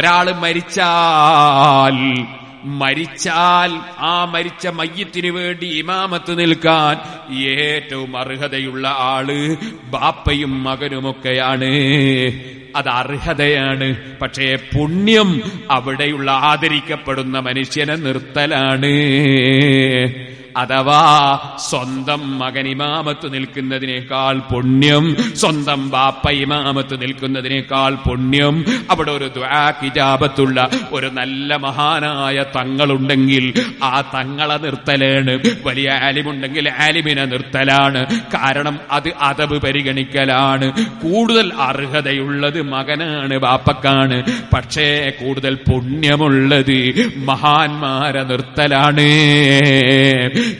ഒരാൾ മരിച്ചാൽ മരിച്ചാൽ ആ മരിച്ച മയ്യത്തിന് വേണ്ടി ഇമാമത്ത് നിൽക്കാൻ ഏറ്റവും അർഹതയുള്ള ആൾ ബാപ്പയും മകനുമൊക്കെയാണ്. അത് അർഹതയാണ്. പക്ഷേ പുണ്യം അവിടെയുള്ള ആദരിക്കപ്പെടുന്ന മനുഷ്യനെ നിർത്തലാണ്. അഥവാ സ്വന്തം മകൻ ഇമാമത്ത് നിൽക്കുന്നതിനേക്കാൾ പുണ്യം സ്വന്തം ബാപ്പ ഇമാമത്ത് നിൽക്കുന്നതിനേക്കാൾ പുണ്യം അവിടെ ഒരു ദ്വാക്കിജാപത്തുള്ള ഒരു നല്ല മഹാനായ തങ്ങളുണ്ടെങ്കിൽ ആ തങ്ങളെ നിർത്തലാണ്. വലിയ ആലിമുണ്ടെങ്കിൽ ആലിമിനെ നിർത്തലാണ്. കാരണം അത് അതവ് പരിഗണിക്കലാണ്. കൂടുതൽ അർഹതയുള്ളത് മകനാണ് ബാപ്പക്കാണ്. പക്ഷേ കൂടുതൽ പുണ്യമുള്ളത് മഹാന്മാരെ നിർത്തലാണ്.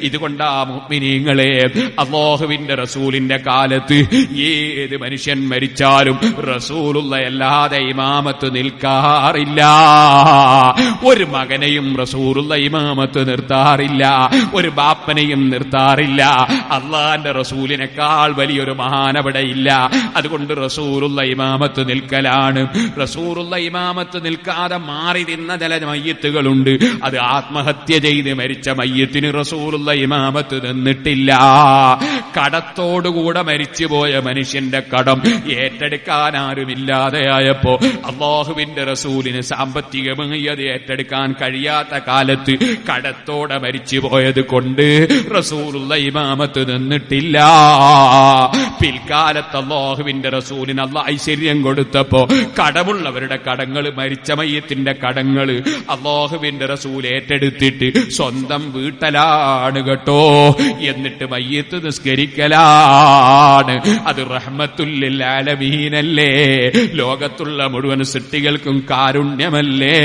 ഇതുകൊണ്ടാ മുഅ്മിനീങ്ങളെ അള്ളാഹുവിന്റെ റസൂലിന്റെ കാലത്ത് ഏത് മനുഷ്യൻ മരിച്ചാലും റസൂലുള്ള അല്ലാതെ ഇമാമത്ത് നിൽക്കാറില്ല. ഒരു മകനെയും റസൂലുള്ള ഇമാമത്ത് നിർത്താറില്ല. ഒരു ബാപ്പനെയും നിർത്താറില്ല. അള്ളാന്റെ റസൂലിനേക്കാൾ വലിയൊരു മഹാൻ അവിടെ ഇല്ല. അതുകൊണ്ട് റസൂലുള്ള ഇമാമത്ത് നിൽക്കലാണ്. റസൂലുള്ള ഇമാമത്ത് നിൽക്കാതെ മാറി നിന്ന ചില മയ്യത്തുകളുണ്ട്. അത് ആത്മഹത്യ ചെയ്ത് മരിച്ച മയ്യത്തിന് റസൂലുള്ള ഇമാമത്ത് നിന്നിട്ടില്ല കടത്തോടുകൂടെ മരിച്ചുപോയ മനുഷ്യന്റെ കടം ഏറ്റെടുക്കാൻ ആരുമില്ലാതെയായപ്പോ അള്ളാഹുവിന്റെ റസൂലിന് സാമ്പത്തികമായി അത് ഏറ്റെടുക്കാൻ കഴിയാത്ത കാലത്ത് കടത്തോടെ മരിച്ചു പോയത് കൊണ്ട് റസൂലുള്ള ഇമാമത്ത് നിന്നിട്ടില്ല പിൽക്കാലത്ത് അള്ളാഹുവിന്റെ റസൂലിന് അല്ല ഐശ്വര്യം കൊടുത്തപ്പോ കടമുള്ളവരുടെ കടങ്ങൾ മരിച്ച മയ്യത്തിന്റെ കടങ്ങൾ അള്ളാഹുവിന്റെ റസൂൽ ഏറ്റെടുത്തിട്ട് സ്വന്തം വീട്ടലാണ് കേട്ടോ. എന്നിട്ട് മയ്യത്ത് നിസ്കരിക്കലാണ്. അത് റഹ്മത്തുല്ലാലമീനല്ലേ ലോകത്തുള്ള മുഴുവൻ സൃഷ്ടികൾക്കും കാരുണ്യമല്ലേ.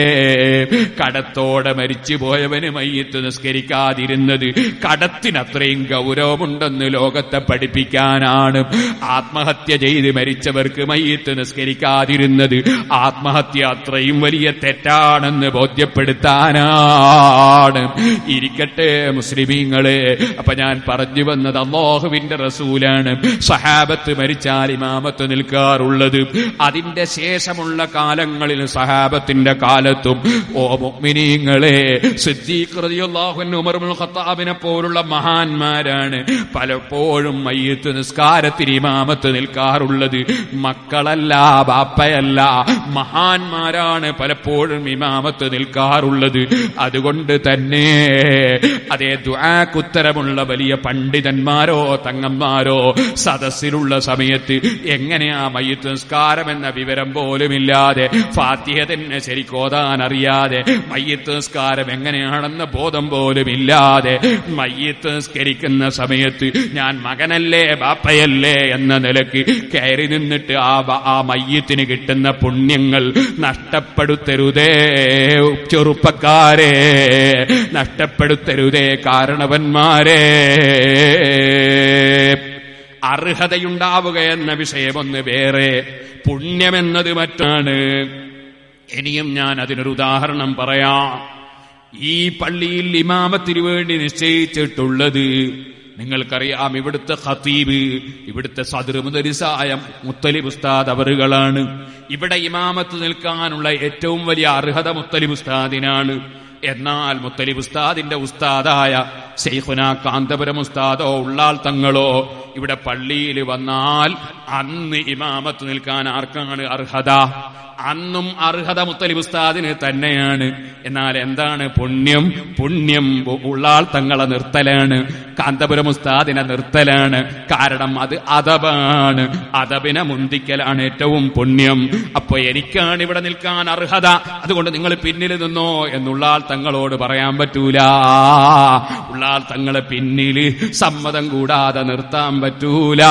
കടത്തോടെ മരിച്ചു പോയവന് മയ്യത്ത് നിസ്കരിക്കാതിരുന്നത് കടത്തിനത്രയും ഗൗരവമുണ്ടെന്ന് ലോകത്തെ പഠിപ്പിക്കാനാണ്. ആത്മഹത്യ ചെയ്ത് മരിച്ചവർക്ക് മയ്യത്ത് നിസ്കരിക്കാതിരുന്നത് ആത്മഹത്യ അത്രയും വലിയ തെറ്റാണെന്ന് ബോധ്യപ്പെടുത്താനാണ്. ഇരിക്കട്ടെ മുസ്ലിമീങ്ങളെ അപ്പൊ ഞാൻ പറഞ്ഞു വന്നത് അള്ളാഹുവിന്റെ റസൂലാണ്. സഹാബത്ത് മരിച്ചാൽ ഇമാമത്ത് നിൽക്കാറുള്ളത്. അതിന്റെ ശേഷമുള്ള കാലങ്ങളിൽ സഹാബത്തിന്റെ കാലത്തും ഓ മുഗ്മിനീങ്ങളെ ഖത്താബിനെ പോലുള്ള മഹാന്മാരാണ് പലപ്പോഴും മയ്യത്ത് നിസ്കാരത്തിൽ ഇമാമത്ത് നിൽക്കാറുള്ളത്. മക്കളല്ല ബാപ്പയല്ല മഹാന്മാരാണ് പലപ്പോഴും ഇമാമത്ത് നിൽക്കാറുള്ളത്. അതുകൊണ്ട് തന്നെ അതേ ദുആക്കുത്തരമുള്ള വലിയ പണ്ഡിതന്മാരോ തങ്ങന്മാരോ സദസ്സിലുള്ള സമയത്ത് എങ്ങനെയാ മയ്യത്ത് നിസ്കാരം എന്ന വിവരം പോലുമില്ലാതെ ഫാത്തിഹ തന്നെ ശരിക്കോതാൻ അറിയാതെ മയ്യത്ത് നിസ്കാരം എങ്ങനെയാണെന്ന ബോധം പോലുമില്ലാതെ മയ്യത്ത് നിസ്കരിക്കുന്ന സമയത്ത് ഞാൻ മകനല്ലേ ബാപ്പയല്ലേ എന്ന നിലയ്ക്ക് കയറി നിന്നിട്ട് ആ ആ മയ്യത്തിന് കിട്ടുന്ന പുണ്യങ്ങൾ നഷ്ടപ്പെടുത്തരുതേ ചെറുപ്പക്കാരെ നഷ്ടപ്പെടുത്തരുതേ കാരണവന്മാരെ. അർഹതയുണ്ടാവുക എന്ന വിഷയമൊന്ന് വേറെ പുണ്യമെന്നത് മറ്റാണ്. ഇനിയും ഞാൻ അതിനൊരു ഉദാഹരണം പറയാം. ഈ പള്ളിയിൽ ഇമാമത്തിനു വേണ്ടി നിശ്ചയിച്ചിട്ടുള്ളത് നിങ്ങൾക്കറിയാം ഇവിടുത്തെ ഖത്തീബ് ഇവിടുത്തെ സദർ മുദരിസായ മുത്തലിബ് ഉസ്താദ് അവറുകളാണ്. ഇവിടെ ഇമാമത്ത് നിൽക്കാനുള്ള ഏറ്റവും വലിയ അർഹത മുത്തലിബ് ഉസ്താദിനാണ്. എന്നാൽ മുത്തലിബ് ഉസ്താദിന്റെ ഉസ്താദായ ശൈഖുന കാന്തപുരം ഉസ്താദോ ഉള്ളാൽ തങ്ങളോ ഇവിടെ പള്ളിയിൽ വന്നാൽ അന്ന് ഇമാമത്ത് നിൽക്കാൻ ആർക്കാണ് അർഹത? അന്നും അർഹത മുത്തലിബ് ഉസ്താദിന് തന്നെയാണ്. എന്നാൽ എന്താണ് പുണ്യം? പുണ്യം ഉള്ളാൾ തങ്ങളെ നിർത്തലാണ്. കാന്തപുരം ഉസ്താദിനെ നിർത്തലാണ്. കാരണം അത് അതബാണ്. അതബിനെ മുന്തിക്കലാണ് ഏറ്റവും പുണ്യം. അപ്പൊ എനിക്കാണ് ഇവിടെ നിൽക്കാൻ അർഹത. അതുകൊണ്ട് നിങ്ങൾ പിന്നിൽ നിന്നോ എന്നുള്ളാൾ തങ്ങളോട് പറയാൻ പറ്റൂല. ഉള്ളാൽ തങ്ങളെ പിന്നിൽ സമ്മതം കൂടാതെ നിർത്താൻ പറ്റൂല.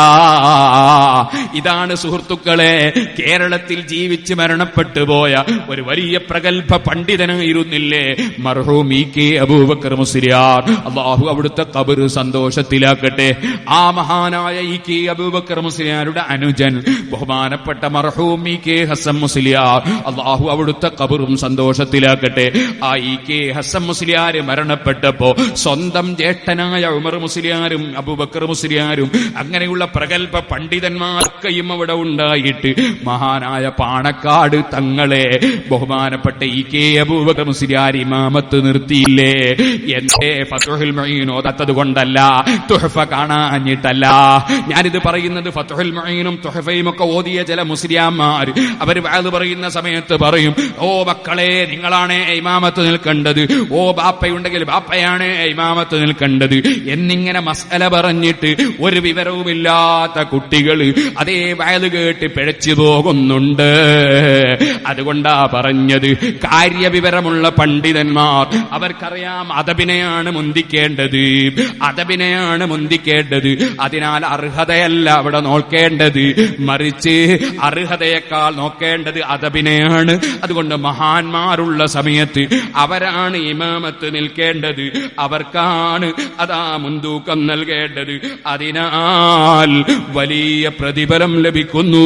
ഇതാണ് സുഹൃത്തുക്കളെ കേരളത്തിൽ ജീവിച്ച് മരണപ്പെട്ടു പോയ ഒരു വലിയ പ്രഗത്ഭ പണ്ഡിതനായിരുന്നില്ലേ മർഹൂം ഇ കെ അബൂബക്കർ മുസ്ലിയാർ. അള്ളാഹു അവിടുത്തെ കബർ സന്തോഷത്തിലാക്കട്ടെ. ആ മഹാനായ ഇ കെ അബൂബക്കർ മുസ്ലിയാരുടെ അനുജൻ ബഹുമാനപ്പെട്ട മർഹൂം ഇ കെ ഹസൻ മുസ്ലിയാർ അള്ളാഹു അവിടുത്തെ കബറും സന്തോഷത്തിലാക്കട്ടെ. ആ ഇ കെ ഹസൻ മുസ്ലിയാർ മരണപ്പെട്ടപ്പോ സ്വന്തം ജ്യേഷ്ഠനായ ഉമർ മുസ്ലിയാരും അബൂബക്കർ മുസ്ലിയാരും അങ്ങനെയുള്ള പ്രഗത്ഭ പണ്ഡിതന്മാർക്കെയും അവിടെ ഉണ്ടായിട്ട് മഹാനായ പാണക്കാട് തങ്ങളെ ബഹുമാനപ്പെട്ട ഇ കെ അബൂബക്കർ മുസ്ലിയാർ ഇമാമത്ത് നിർത്തിയില്ലേ? എന്റെ ഫത്തുഹുൽ മൊയ്ൻ ഓതാത്തത് കൊണ്ടല്ല തുഹഫ കാണാഞ്ഞിട്ടല്ല. ഞാനിത് പറയുന്നത് ഫത്തുഹുൽ മൊയ്നും തുഹഫയും ഒക്കെ ഓതിയ ചില മുസ്ലിയാന്മാർ അവർ അത് പറയുന്ന സമയത്ത് പറയും ഓ മക്കളെ നിങ്ങളാണ് ഇമാമത്ത് നിൽക്കേണ്ടത്. ഓ ബാപ്പയുണ്ടെങ്കിൽ ബാപ്പയാണ് ഇമാമത്ത് നിൽക്കേണ്ടത്. എന്നിങ്ങനെ മസല പറഞ്ഞിട്ട് ഒരു വിവരവുമില്ലാത്ത കുട്ടികൾ അതേ വയത് കേട്ട് പിഴച്ചു പോകുന്നുണ്ട്. അതുകൊണ്ടാ പറഞ്ഞത് കാര്യവിവരമുള്ള പണ്ഡിതന്മാർ അവർക്കറിയാം അതബിനെയാണ് മുന്തിക്കേണ്ടത്. അതബിനെയാണ് മുന്തിക്കേണ്ടത്. അതിനാൽ അർഹതയല്ല അവിടെ നോക്കേണ്ടത്. മറിച്ച് അർഹതയേക്കാൾ നോക്കേണ്ടത് അതബിനെയാണ് അതുകൊണ്ട് മഹാന്മാരുള്ള സമയത്ത് അവരാണ് ഇമാമത്ത് നിൽക്കേണ്ടത്. അവർക്കാണ് അതാ മുൻതൂക്കം നൽകേണ്ടത്. അതിനാൽ വലിയ പ്രതിഫലം ലഭിക്കുന്നു.